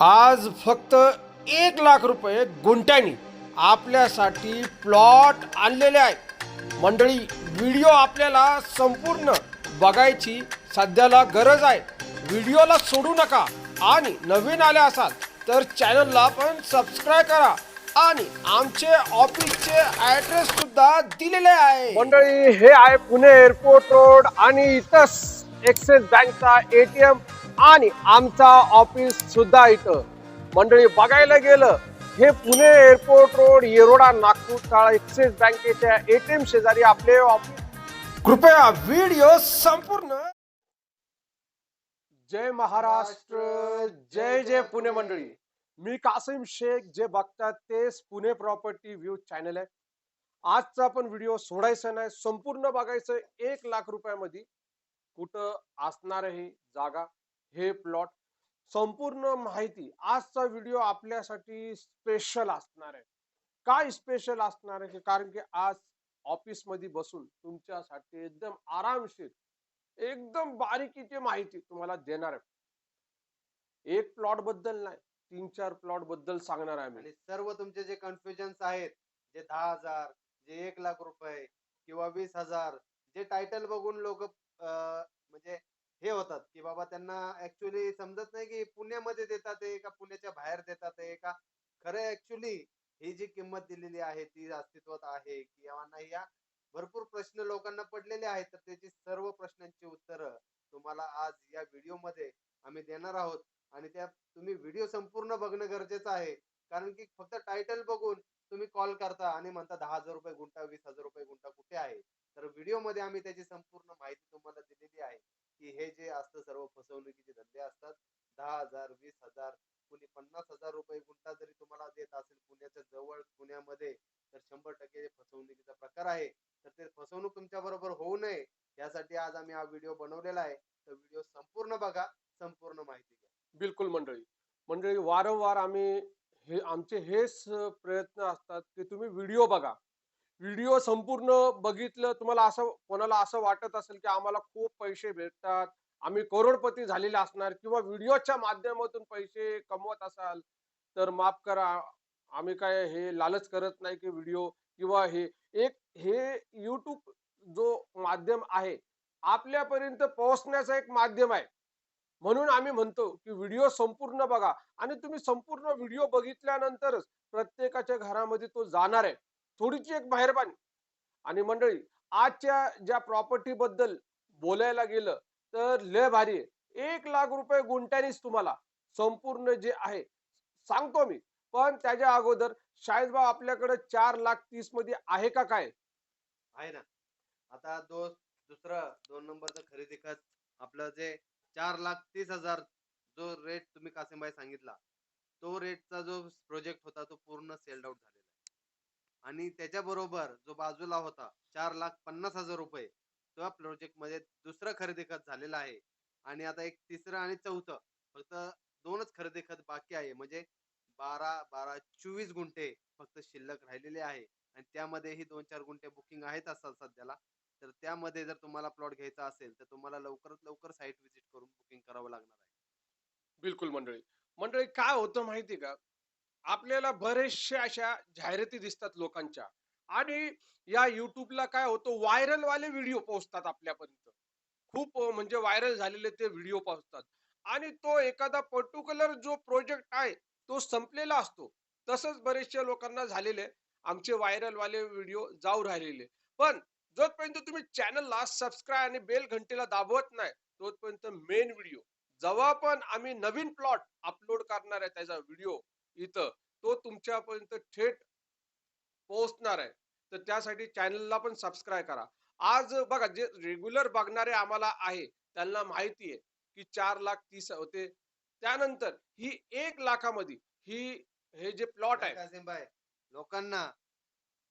आज फक्त एक लाख रुपये गुंट्यानी आपल्यासाठी प्लॉट आणलेले आहेत. मंडळी व्हिडिओ आपल्याला संपूर्ण बघायची सध्याला गरज आहे. व्हिडिओला सोडू नका आणि नवीन आले असाल तर चॅनलला पण सबस्क्राईब करा आणि आमचे ऑफिसचे ऍड्रेस सुद्धा दिलेले आहे. मंडळी हे आहे पुणे एअरपोर्ट रोड आणि इथंच एक्सिस बँकचा एटीएम आणि आमचा ऑफिस सुद्धा इथं. मंडळी बघायला गेलं हे पुणे एअरपोर्ट रोड येरोडा नागपूर शाळा एक्सिस बँकेच्या एटीएम शेजारी आपले ऑफिस. कृपया व्हिडिओ संपूर्ण. जय महाराष्ट्र जय जय पुणे मंडळी. मी कासिम शेख जे बघतात तेच पुणे प्रॉपर्टी व्ह्यू चॅनल आहे. आजचा पण व्हिडिओ सोडायचा नाही संपूर्ण बघायचं एक लाख रुपयामध्ये. कुठं असणार आहे ही जागा हे प्लॉट संपूर्ण माहिती आजचा व्हिडिओ आपल्यासाठी स्पेशल असणार आहे. काय स्पेशल असणार आहे कारण की आज ऑफिसमध्ये बसून तुमच्यासाठी एकदम आरामशीर एकदम बारीकीची माहिती तुम्हाला देणार आहे. एक प्लॉटबद्दल नाही तीन चार प्लॉटबद्दल सांगणार आहे आम्ही आणि सर्व तुमचे जे कन्फ्युजन्स आहेत जे दहा हजार जे एक लाख रुपये किंवा वीस हजार जे टायटल बघून लोक म्हणजे हे होतात की बाबा त्यांना ऍक्च्युली समजत नाही की पुण्यामध्ये देतात आहे का पुण्याच्या बाहेर देतात आहे का? खरं ऍक्च्युली ही जी किंमत दिलेली आहे ती अस्तित्वात आहे किंवा नाही या भरपूर प्रश्न लोकांना पडलेले आहेत. तर त्याची सर्व प्रश्नांची उत्तरं तुम्हाला आज या व्हिडिओमध्ये आम्ही देणार आहोत. आणि त्या तुम्ही व्हिडिओ संपूर्ण बघणं गरजेचं आहे. कारण की फक्त टायटल बघून तुम्ही कॉल करता आणि म्हणता दहा हजार रुपये गुंठा वीस हजार रुपये गुंठा कुठे आहे? तर व्हिडिओमध्ये आम्ही त्याची संपूर्ण माहिती की हे जे असतं सर्व फसवणुकीचे धंदे असतात दहा हजार वीस हजार कुणी पन्नास हजार रुपये गुंठा जरी तुम्हाला देत असेल पुण्याच्या जवळ पुण्यामध्ये तर शंभर टक्के फसवणुकीचा प्रकार आहे. तर ते फसवणूक तुमच्या बरोबर होऊ नये यासाठी आज आम्ही हा व्हिडिओ बनवलेला आहे. तर व्हिडिओ संपूर्ण बघा संपूर्ण माहिती घ्या. बिलकुल मंडळी. मंडळी वारंवार आम्ही हे आमचे हेच प्रयत्न असतात की तुम्ही व्हिडिओ बघा. व्हिडिओ संपूर्ण बघितलं तुम्हाला असं कोणाला असं वाटत असेल की आम्हाला खूप पैसे भेटतात आम्ही करोडपती झालेले असणार किंवा व्हिडिओच्या माध्यमातून पैसे कमवत असाल तर माफ करा. आम्ही काय हे लालच करत नाही की व्हिडिओ किंवा हे एक हे युट्यूब जो माध्यम आहे आपल्यापर्यंत पोहोचण्याचा एक माध्यम आहे. म्हणून आम्ही म्हणतो की व्हिडिओ संपूर्ण बघा आणि तुम्ही संपूर्ण व्हिडिओ बघितल्यानंतरच प्रत्येकाच्या घरामध्ये तो जाणार आहे. थोडीची एक मेहरबानी आणि मंडळी आजच्या ज्या प्रॉपर्टी बद्दल बोलायला गेलं तर लय भारी आहे. एक लाख रुपये गुंट्यानीच तुम्हाला संपूर्ण जे आहे सांगतो मी. पण त्याच्या अगोदर शाहीदभाऊ आपल्याकडे चार लाख तीसमध्ये आहे का काय? आहे ना. आता दो दुसरं दोन नंबरचं खरेदी खत आपलं जे चार लाख तीस हजार जो रेट तुम्ही कासिमबाई सांगितला तो रेटचा जो प्रोजेक्ट होता तो पूर्ण सेल्ड आउट झालेला. आणि त्याच्याबरोबर जो बाजूला होता चार लाख पन्नास हजार रुपये तो प्रोजेक्टमध्ये दुसरं खरेदी खत झालेला आहे. आणि आता एक तिसरं आणि चौथं फक्त दोनच खरेदी खत बाकी आहे. म्हणजे बारा बारा चोवीस गुंठे फक्त शिल्लक राहिलेले आहे. आणि त्यामध्येही दोन चार गुंठे बुकिंग आहेत असतात सध्याला. तर त्यामध्ये जर तुम्हाला प्लॉट घ्यायचा असेल तर तुम्हाला लवकरात लवकर साईट व्हिजिट करून बुकिंग करावं लागणार आहे. बिलकुल मंडळी. मंडळी काय होतं माहिती का? आपल्याला बरेचशे अशा जाहिराती दिसतात लोकांच्या. आणि या युट्यूबला काय होतो व्हायरल वाले व्हिडिओ पोहोचतात आपल्यापर्यंत. खूप म्हणजे व्हायरल झालेले ते व्हिडिओ पोहोचतात. आणि तो एखादा पर्टिक्युलर जो प्रोजेक्ट आहे तो संपलेला असतो. तसंच बरेचशा लोकांना झालेले. आमचे व्हायरल वाले व्हिडिओ जाऊ राहिलेले. पण जोपर्यंत तुम्ही चॅनलला सबस्क्राईब आणि बेल घंटेला दाबवत नाही तोपर्यंत मेन व्हिडिओ जेव्हा पण आम्ही नवीन प्लॉट अपलोड करणार आहे त्याचा व्हिडिओ इथं. तो तुमच्यापर्यंत थेट पोहोचणार आहे. तर त्यासाठी चॅनलला पण सबस्क्राईब करा. आज बघा जे रेग्युलर बघणारे आम्हाला आहे त्यांना माहिती आहे की चार लाख तीस होते. त्यानंतर ही एक लाखामध्ये ही हे जे प्लॉट आहे. लोकांना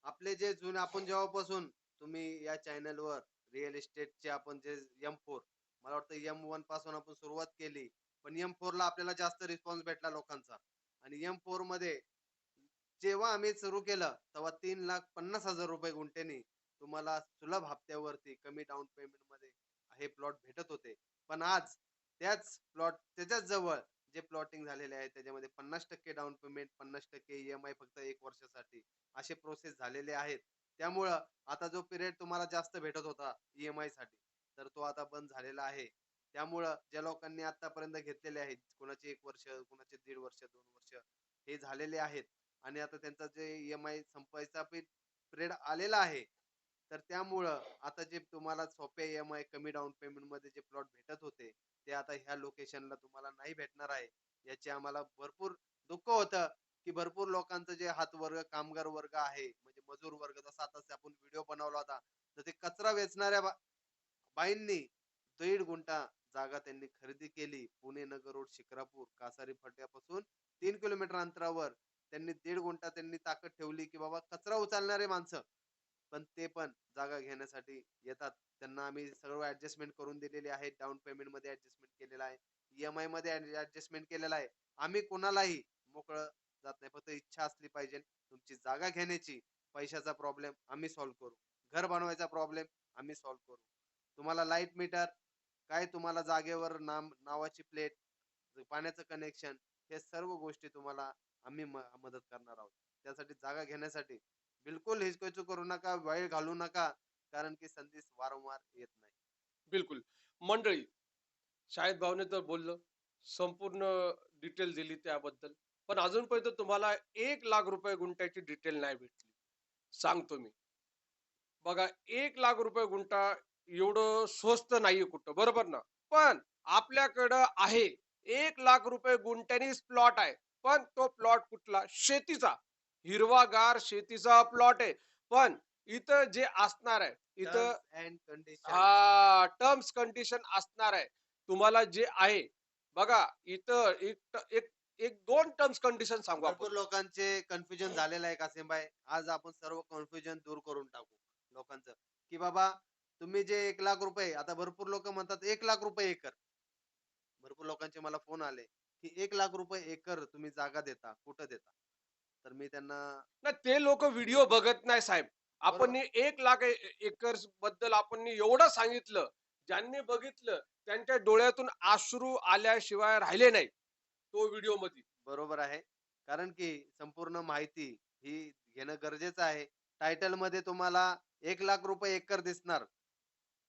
आपले जे जुने आपण जेव्हापासून तुम्ही या चॅनलवर रिअल इस्टेटचे आपण जे एम फोर मला वाटतं एम वनपासून आपण सुरुवात केली पण एम फोर ला आपल्याला जास्त रिस्पॉन्स भेटला लोकांचा. आणि एम फोरमध्ये जेव्हा आम्ही सुरू केलं तेव्हा तीन लाख पन्नास हजार रुपये गुंठ्यानी तुम्हाला सुलभ हप्त्यावरती कमी डाऊन पेमेंटमध्ये हे प्लॉट भेटत होते. पण आज त्याच प्लॉट त्याच्याच जवळ जे प्लॉटिंग झालेले आहे त्याच्यामध्ये पन्नास टक्के डाऊन पेमेंट पन्नास टक्के ई एम आय फक्त एक वर्षासाठी असे प्रोसेस झालेले आहेत. त्यामुळं आता जो पिरियड तुम्हाला जास्त भेटत होता ई एम आयसाठी तर तो आता बंद झालेला आहे. त्यामुळं ज्या लोकांनी आतापर्यंत घेतलेले आहेत कोणाचे एक वर्ष कोणाचे दीड वर्ष दोन वर्ष हे झालेले आहेत आणि आता त्यांचा जे एम आय संपायचा पिरियड आलेला आहे तर त्यामुळं आता जे तुम्हाला सोप्या एम आय कमी डाऊन पेमेंटमध्ये जे प्लॉट भेटत होते ते आता ह्या लोकेशनला तुम्हाला नाही भेटणार आहे याचे आम्हाला भरपूर दुःख होतं की भरपूर लोकांचं जे हात वर्ग कामगार वर्ग आहे म्हणजे मजूर वर्ग जसा आता आपण व्हिडिओ बनवला होता तर ते कचरा वेचणाऱ्या बाईंनी दीड गुंठा जागा त्यांनी खरेदी केली. पुणे नगर रोड शिक्रापूर कासारी फट्यापासून तीन किलोमीटर अंतरावर त्यांनी दीड गुंठा त्यांनी ताकद ठेवली की बाबा कचरा उचलणारे माणसं. पण ते पण जागा घेण्यासाठी येतात. त्यांना आम्ही सर्व ऍडजस्टमेंट करून दिलेली आहे. डाऊन पेमेंटमध्ये ऍडजस्टमेंट केलेला आहे. ईएमआयमध्ये ऍडजस्टमेंट केलेला आहे. आम्ही कोणालाही मोकळं जात नाही. फक्त इच्छा असली पाहिजे. तुमची जागा घेण्याची पैशाचा प्रॉब्लेम आम्ही सॉल्व्ह करू. घर बनवायचा प्रॉब्लेम आम्ही सॉल्व्ह करू. तुम्हाला लाइट मीटर काय तुम्हाला जागेवर नाम नावाची प्लेट पाण्याचं कनेक्शन हे सर्व गोष्टी तुम्हाला आम्ही मदत करणार आहोत. त्यासाठी जागा घेण्यासाठी बिलकुल हिचकिच करू नका वेळ घालू नका कारण की संधी वारंवार येत नाही. बिलकुल. मंडळी शाहिद भावने तर बोललं संपूर्ण डिटेल दिली त्याबद्दल पण अजूनपर्यंत तुम्हाला एक लाख रुपये गुंठ्याची डिटेल नाही भेटली. सांगतो मी. बघा एक लाख रुपये गुंठा एवढं स्वस्त नाहीये कुठं. बरोबर ना? पण आपल्याकडं आहे. एक लाख रुपये गुंठ्यानीच प्लॉट आहे. पण तो प्लॉट कुठला? शेतीचा. हिरवागार शेतीचा प्लॉट आहे. पण इथं जे असणार आहे इथं हा टर्म्स कंडिशन असणार आहे. तुम्हाला जे आहे बघा इथं एक एक एक दोन टर्म्स कंडिशन सांगू भरपूर आपण लोकांचे कन्फ्युजन झालेलं आहे कासिमबाई. आज आपण सर्व कन्फ्युजन दूर करून टाकू लोकांचं. की बाबा तुम्ही जे एक लाख रुपये आता भरपूर लोक म्हणतात एक लाख रुपये एकर. भरपूर लोकांचे मला फोन आले की एक लाख रुपये एकर तुम्ही जागा देता कुठं देता? तर मी त्यांना ते लोक व्हिडिओ बघत नाही साहेब. आपण एक लाख एकरबद्दल आपण एवढं सांगितलं ज्यांनी बघितलं त्यांच्या डोळ्यातून अश्रू आल्याशिवाय राहिले नाही तो व्हिडिओमध्ये बरोबर आहे. कारण की संपूर्ण माहिती ही घेणं गरजेचं आहे. टायटलमध्ये तुम्हाला एक लाख रुपये एकर दिसणार.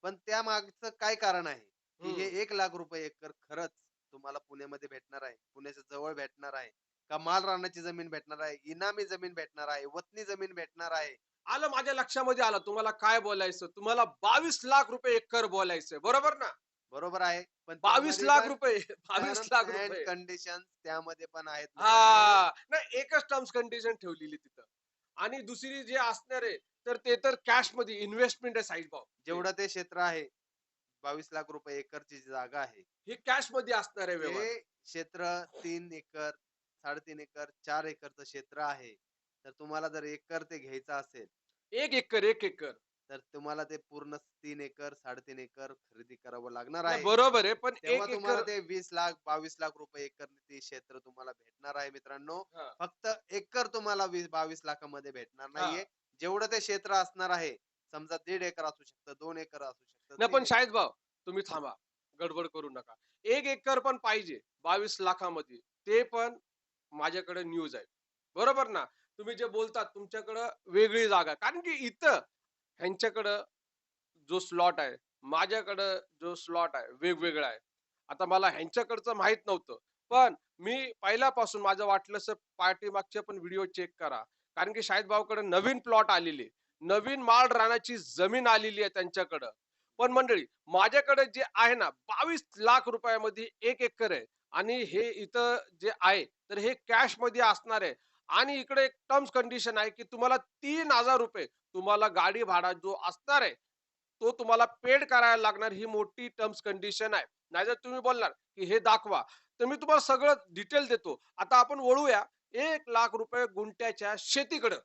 पण त्या मागचं काय कारण आहे? की हे एक लाख रुपये एकर खरंच तुम्हाला पुण्यामध्ये भेटणार आहे. पुण्याच्या जवळ भेटणार आहे. का माल रानाची जमीन भेटणार आहे? इनामी जमीन भेटणार आहे? वतनी जमीन भेटणार आहे? आलं माझ्या लक्षामध्ये आलं. तुम्हाला काय बोलायचं? तुम्हाला बावीस लाख रुपये एकर बोलायचं बरोबर ना? बरोबर आहे. पण बावीस लाख रुपये. बावीस लाख रुपये. कंडिशन त्यामध्ये पण आहेत हा. नाही एकच टर्म्स कंडिशन ठेवलेली तिथं. आणि दुसरी जे असणार आहे तर ते तर कॅशमध्ये इन्व्हेस्टमेंट आहे साईज भाव जेवढं ते क्षेत्र आहे बावीस लाख रुपये एकरची जी जागा आहे हे कॅशमध्ये असणार आहे व्यवहार. हे क्षेत्र तीन एकर साडेतीन एकर चार एकरचं क्षेत्र आहे. तर तुम्हाला जर एकर ते घ्यायचं असेल एक एकर एक एकर. तर तुम्हाला ते पूर्ण तीन एकर साडेतीन एकर खरेदी करावं लागणार आहे. बरोबर आहे पण तेव्हा एक तुम्हाला एकर ते वीस लाख बावीस लाख रुपये एकर ते क्षेत्र तुम्हाला भेटणार आहे मित्रांनो. हा. फक्त एकर तुम्हाला वीस बावीस लाखामध्ये भेटणार नाहीये. जेवढं ते क्षेत्र असणार आहे समजा दीड एकर असू शकतं दोन एकर असू शकतं नाही तीन पण शाहिद भाव तुम्ही थांबा गडबड करू नका. एक एकर पण पाहिजे बावीस लाखामध्ये ते पण माझ्याकडे न्यूज आहे बरोबर ना? तुम्ही जे बोलतात तुमच्याकडं वेगळी जागा. कारण की इथं ह्यांच्याकडं जो स्लॉट आहे माझ्याकडं जो स्लॉट आहे वेगवेगळा आहे. आता मला ह्यांच्याकडचं माहीत नव्हतं पण मी पहिल्यापासून माझं वाटलं पाठीमागचे पण व्हिडिओ चेक करा. कारण की शाहिद भाऊकडे नवीन प्लॉट आलेले नवीन माळ राहण्याची जमीन आलेली आहे त्यांच्याकडं. पण मंडळी माझ्याकडे जे आहे ना बावीस लाख रुपयामध्ये एक एकर आहे. आणि हे इथं जे आहे तर हे कॅशमध्ये असणार आहे. आणि इकडे एक टर्म्स कंडिशन आहे की तुम्हाला तीन हजार रुपये तुम्हाला गाडी भाडा जो असणार आहे तो तुम्हाला पेड करायला लागणार ही मोठी टर्म्स कंडिशन आहे. नाहीतर तुम्ही बोलणार की हे दाखवा. तर मी तुम्हाला सगळं डिटेल देतो. आता आपण वळूया एक लाख रुपये गुंट्याच्या शेतीकडं.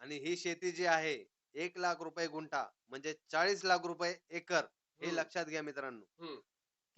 आणि ही शेती जी आहे एक लाख रुपये गुंठा म्हणजे चाळीस लाख रुपये एकर हे. लक्षात घ्या मित्रांनो.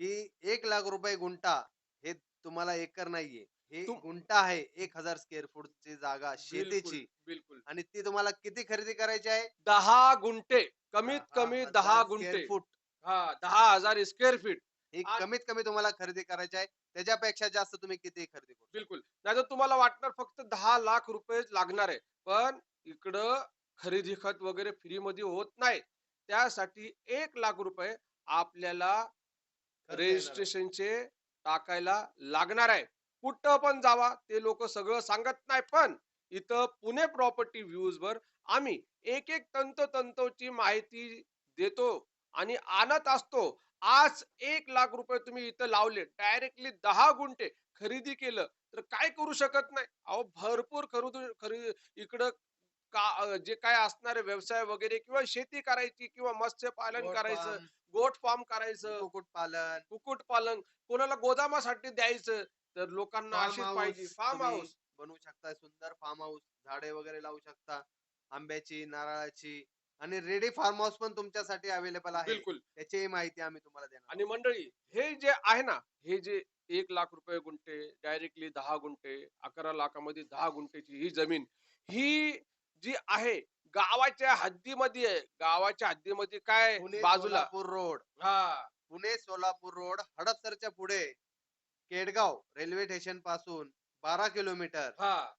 की एक लाख रुपये गुंठा हे तुम्हाला एकर नाहीये. हे तुम- गुंठा आहे एक हजार स्क्वेअर फूटची जागा शेतीची बिलकुल. आणि ती तुम्हाला किती खरेदी करायची आहे? दहा गुंठे कमीत कमी दहा गुंठे. फूट हा दहा हजार स्क्वेअर फीट ही आणि- कमीत कमी तुम्हाला खरेदी करायची आहे. त्याच्यापेक्षा जास्त तुम्ही किती खरेदी करू बिलकुल. नाही तर तुम्हाला वाटणार फक्त दहा लाख रुपये लागणार आहे. पण इकडं खरेदी खत वगैरे फ्री मध्ये होत नाही. त्यासाठी एक लाख रुपये आपल्याला खर्च येणार आहे. रजिस्ट्रेशनचे टाकायला लागणार आहे. कुठं पण जावा ते लोक सगळं सांगत नाही. पण इथं पुणे प्रॉपर्टी व्ह्यूज वर आम्ही एक एक तंतोतंतोची माहिती देतो आणि आणत असतो. आज एक लाख रुपये तुम्ही इथं लावले डायरेक्टली दहा गुंठे खरेदी केलं तर काय करू शकत नाही? अहो भरपूर खरेदी खरेदी इकडं का जे काय असणारे व्यवसाय वगैरे किंवा शेती करायची किंवा मत्स्यपालन करायचं गोट फार्म करायचं कुक्कुटपालन. कुक्कुट पालन कोणाला गोदामासाठी द्यायचं तर लोकांना फार्म अशीच पाहिजे. फार्म तुम्ही हाऊस बनवू शकता सुंदर फार्म हाऊस झाडे वगैरे लावू शकता आंब्याची नारळाची आणि रेडी फार्म हाऊस पण तुमच्यासाठी अवेलेबल आहे. बिलकुल. त्याचीही माहिती आम्ही तुम्हाला देणार आणि मंडळी हे जे आहे ना हे जे एक लाख रुपये गुंठे डायरेक्टली दहा गुंठे अकरा लाखामध्ये दहा गुंठेची ही जमीन ही जी आहे गावाच्या हद्दीमध्ये आहे गावाच्या हद्दीमध्ये काय? पुणे बाजूला. सोलापूर रोड. हा. पुणे सोलापूर रोड हडपसरच्या पुढे. केडगाव रेल्वे स्टेशनपासून बारा किलोमीटर. हा.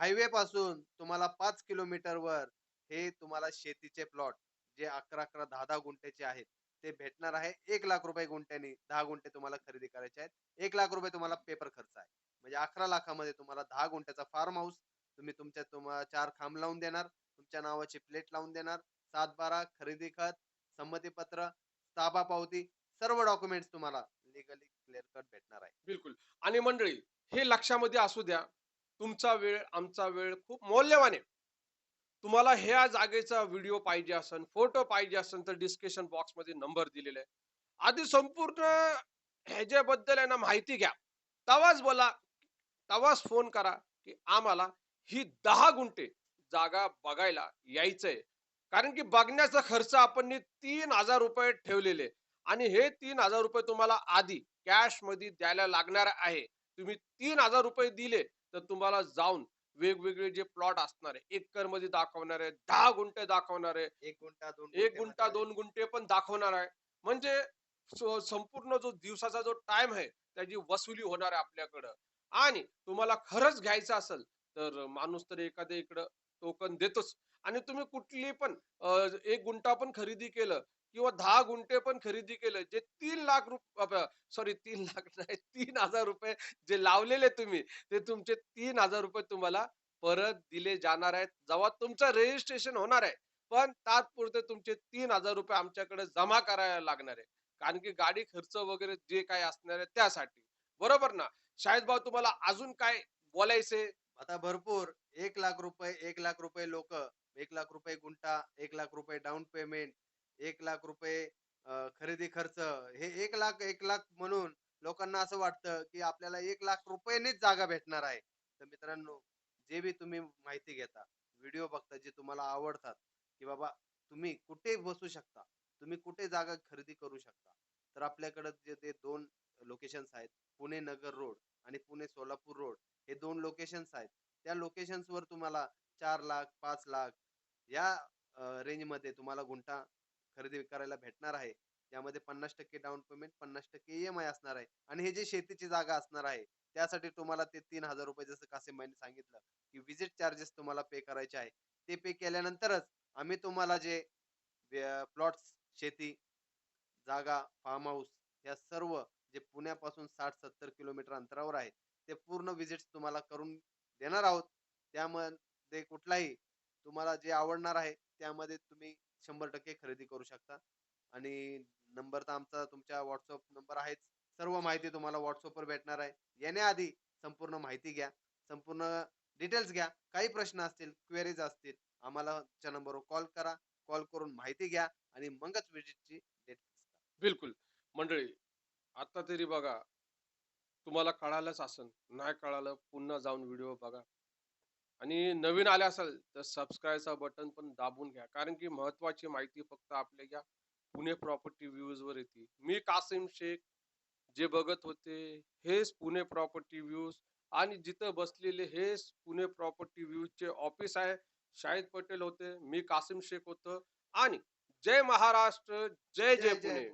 हायवे पासून तुम्हाला पाच किलोमीटर वर हे तुम्हाला शेतीचे प्लॉट जे अकरा अकरा दहा दहा गुंठ्याचे आहेत ते भेटणार आहे. एक लाख रुपये गुंठ्यानी दहा गुंठे तुम्हाला खरेदी करायचे आहेत. एक लाख रुपये तुम्हाला पेपर खर्च आहे. म्हणजे अकरा लाखामध्ये तुम्हाला दहा गुंठ्याचा फार्म हाऊस तुम्ही तुमच्या तुम्हाला चार खांब लावून देणार तुमच्या नावाची प्लेट लावून देणार सात बारा खरेदी खत संमतीपत्र ताबा पावती सर्व डॉक्युमेंट्स तुम्हाला लिगली क्लिअर कट भेटणार आहे. बिलकुल. आणि मंडळी हे लक्षामध्ये असू द्या तुमचा वेळ आमचा वेळ खूप मौल्यवान आहे. तुम्हाला ह्या जागेचा व्हिडिओ पाहिजे असेल फोटो पाहिजे असेल तर डिस्क्रिप्शन बॉक्समध्ये नंबर दिलेला आहे. आधी संपूर्ण ह्याच्याबद्दल यांना माहिती घ्या. तवाच बोला तवाच फोन करा की आम्हाला ही दहा गुंठे जागा बघायला यायचंय. कारण की बघण्याचा खर्च आपण तीन हजार रुपये ठेवलेले आणि हे तीन हजार रुपये तुम्हाला आधी कॅशमध्ये द्यायला लागणार आहे. तुम्ही तीन हजार रुपये दिले तर तुम्हाला जाऊन वेगवेगळे जे प्लॉट असणार आहे एकरमध्ये दाखवणार आहे दहा गुंठे दाखवणार आहे एक गुंठा दोन एक गुंठे दोन गुंठे पण दाखवणार आहे. म्हणजे संपूर्ण जो दिवसाचा जो टाइम आहे त्याची वसुली होणार आहे आपल्याकडं. आणि तुम्हाला खरंच घ्यायचं असेल तर माणूस तर एखाद्या इकडं टोकन देतोच. आणि तुम्ही कुठली पण एक गुंठा पण खरेदी केलं किंवा दहा गुंठे पण खरेदी केलं जे तीन लाख रुपये सॉरी तीन लाख नाही तीन हजार रुपये जे लावलेले तुम्ही ते तुमचे तीन हजार रुपये तुम्हाला परत दिले जाणार आहेत. जेव्हा तुमचं रजिस्ट्रेशन होणार आहे पण तात्पुरते तुमचे तीन हजार रुपये आमच्याकडे जमा करायला लागणार आहे कारण की गाडी खर्च वगैरे जे काय असणार आहे त्यासाठी. बरोबर ना? शाहिद भाऊ तुम्हाला अजून काय बोलायचे आता भरपूर. एक लाख रुपये एक लाख रुपये लोक एक लाख रुपये गुंठा एक लाख रुपये डाऊन पेमेंट एक लाख रुपये खरेदी खर्च हे एक लाख एक लाख म्हणून लोकांना असं वाटतं की आपल्याला एक लाख रुपयेनेच जागा भेटणार आहे. तर मित्रांनो जे बी तुम्ही माहिती घेता व्हिडिओ बघता जे तुम्हाला आवडतात की बाबा तुम्ही कुठे बसू शकता तुम्ही कुठे जागा खरेदी करू शकता तर आपल्याकडे जे ते दोन लोकेशन्स आहेत पुणे नगर रोड आणि पुणे सोलापूर रोड हे दोन लोकेशन्स आहेत. त्या लोकेशन्स वर तुम्हाला चार लाख पाच लाख या रेंजमध्ये तुम्हाला गुंठा खरेदी करायला भेटणार आहे. त्यामध्ये पन्नास टक्के डाऊन पेमेंट पन्नास टक्के ई एम आय असणार आहे. आणि हे जे शेतीची जागा असणार आहे त्यासाठी तुम्हाला ते तीन हजार रुपये जसं कासिम भाईने सांगितलं की विजिट चार्जेस तुम्हाला पे करायचे आहे. ते पे केल्यानंतरच आम्ही तुम्हाला जे प्लॉट्स शेती जागा फार्म हाऊस या सर्व जे पुण्यापासून साठ सत्तर किलोमीटर अंतरावर आहे ते पूर्ण विजिट तुम्हाला करून देणार आहोत. त्यामध्ये कुठलाही तुम्हाला जे आवडणार आहे त्यामध्ये तुम्ही शंभर टक्के खरेदी करू शकता. आणि नंबर तर आमचा तुमच्या व्हॉट्सअप नंबर आहेच. सर्व माहिती तुम्हाला व्हॉट्सअपवर भेटणार आहे. येण्याआधी संपूर्ण माहिती घ्या. संपूर्ण डिटेल्स घ्या. काही प्रश्न असतील क्वेरीज असतील आम्हाला नंबरवर कॉल करा. कॉल करून माहिती घ्या आणि मगच विजिटची डेट बिलकुल. मंडळी आता तरी बघा तुम्हाला कळालंच असेल नाही कळालं पुन्हा जाऊन व्हिडिओ बघा. आणि नवीन आले असेल तर सबस्क्राईबचा बटन पण दाबून घ्या कारण की महत्वाची माहिती फक्त आपल्या या पुणे प्रॉपर्टी व्ह्यूज वर येते. मी कासिम शेख जे बघत होते हेच पुणे प्रॉपर्टी व्ह्यूज आणि जिथं बसलेले हेच पुणे प्रॉपर्टी व्ह्यूज चे ऑफिस आहे शाहिद पटेल होते मी कासिम शेख होतो आणि जय महाराष्ट्र जय जय पुणे.